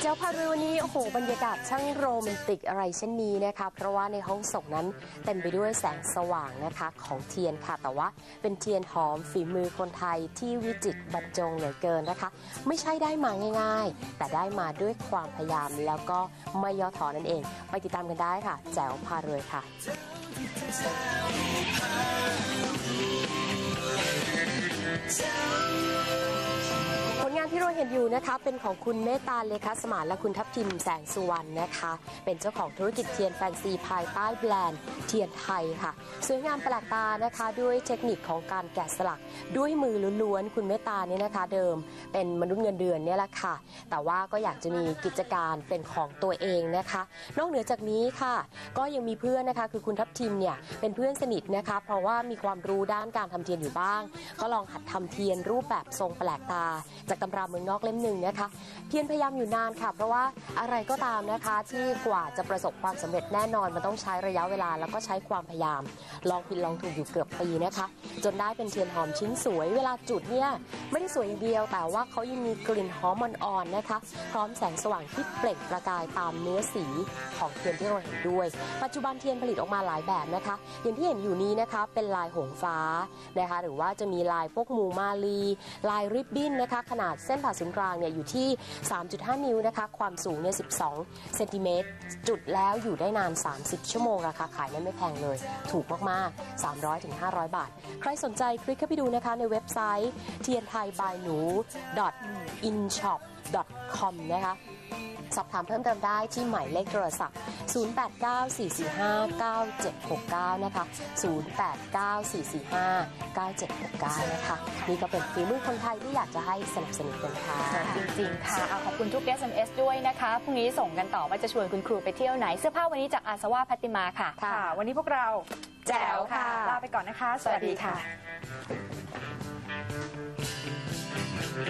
เจ้าพารุวันนี้โอ้โหบรรยากาศช่างโรแมนติกอะไรเช่นนี้นะคะ เพราะว่าในห้องส่งนั้นเต็มไปด้วยแสงสว่างนะคะของเทียนค่ะ แต่ว่าเป็นเทียนหอมฝีมือคนไทยที่วิจิตรบรรจงเหลือเกินนะคะ ไม่ใช่ได้มาง่าย ๆ แต่ได้มาด้วยความพยายามแล้วก็ไม่ย่อท้อนั่นเอง ไปติดตามกันได้ค่ะ แจ๋วพารวยค่ะ เราเห็นอยู่นะคะเป็นของคุณเมตตาเลขาสมานและคุณทัพทิมแสงสุวรรณนะคะ เป็นเจ้าของธุรกิจเทียนแฟนซีภายใต้แบรนด์เทียนไทยค่ะ สวยงามแปลกตานะคะ ด้วยเทคนิคของการแกะสลัก ด้วยมือล้วนๆคุณเมตตาเนี่ยนะคะ เดิมเป็นมนุษย์เงินเดือนเนี่ยแหละค่ะ แต่ว่าก็อยากจะมีกิจการเป็นของตัวเองนะคะ นอกเหนือจากนี้ค่ะ ก็ยังมีเพื่อนนะคะ คือคุณทัพทิมเนี่ยเป็นเพื่อนสนิทนะคะ เพราะว่ามีความรู้ด้านการทำเทียนอยู่บ้าง ก็ลองหัดทำเทียนรูปแบบทรงแปลกตา จากตำราเมืองนอกเล่มหนึ่งนะคะ เพียรพยายามอยู่นานค่ะ เพราะว่าอะไรก็ตามนะคะ ที่กว่าจะประสบความสำเร็จแน่นอนมันต้องใช้ระยะเวลาแล้วก็ใช้ความพยายาม ลองผิดลองถูกอยู่เกือบปีนะคะ จนได้เป็นเทียนหอมชิ้นสวย เวลาจุดเนี่ยไม่ได้สวยอย่างเดียว แต่ว่าเขายังมีกลิ่นหอมอ่อนๆนะคะ พร้อมแสงสว่างที่เปล่งประกายตามเนื้อสีของเทียนที่เราเห็นด้วย ปัจจุบันเทียนผลิตออกมาหลายแบบนะคะ อย่างที่เห็นอยู่นี้นะคะเป็นลายหงฟ้านะคะหรือว่าจะมีลายพวกมูมาลี ลายริบบิ้นนะคะ ขนาดเส้นผ่าศูนย์กลางเนี่ยอยู่ที่ 3.5 นิ้วนะคะ ความสูงเนี่ย 12 เซนติเมตร จุดแล้วอยู่ได้นาน 30 ชั่วโมงราคาขายนั้นไม่แพงเลย ถูกมาก ๆ 300ถึง500 บาท ใครสนใจคลิกเข้าไปดูนะคะในเว็บไซต์เทียนไทยบายหนู inshop com นะคะสอบถามเพิ่มเติมได้ที่หมายเลขโทรศัพท์ 0894459769 นะคะ 0894459769 นะคะ นี่ก็เป็นฝีมือคนไทยที่อยากจะให้สนับสนุนกันค่ะ จริง ๆ ค่ะเอาขอบคุณทุก SMS ด้วยนะคะ พรุ่งนี้ส่งกันต่อว่าจะชวนคุณครูไปเที่ยวไหน เสื้อผ้าวันนี้จากอาสวาพัตติมาค่ะ ค่ะ วันนี้พวกเราแจ๋วค่ะ ลาไปก่อนนะคะ สวัสดีค่ะ